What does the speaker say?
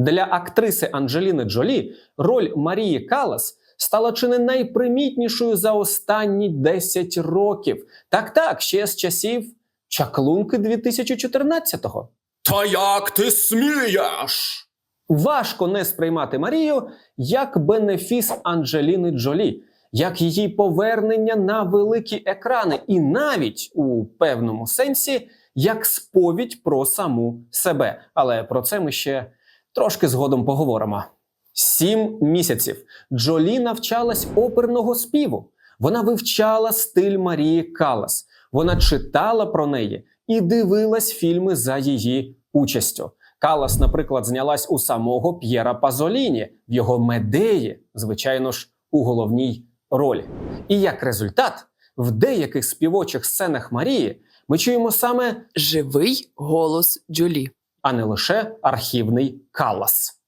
Для актриси Анджеліни Джолі роль Марії Калас стала чи не найпримітнішою за останні 10 років. Так, так, ще з часів чаклунки 2014-го. Та як ти смієш? Важко не сприймати Марію як бенефіс Анджеліни Джолі, як її повернення на великі екрани, і навіть у певному сенсі як сповідь про саму себе. Але про це ми ще трошки згодом поговоримо. Сім місяців Джолі навчалась оперного співу. Вона вивчала стиль Марії Калас. Вона читала про неї і дивилась фільми за її участю. Калас, наприклад, знялась у самого П'єра Пазоліні в його медеї, звичайно ж, у головній ролі. І як результат, в деяких співочих сценах Марії ми чуємо саме, Живий голос Джолі. А не лише архівний Калас.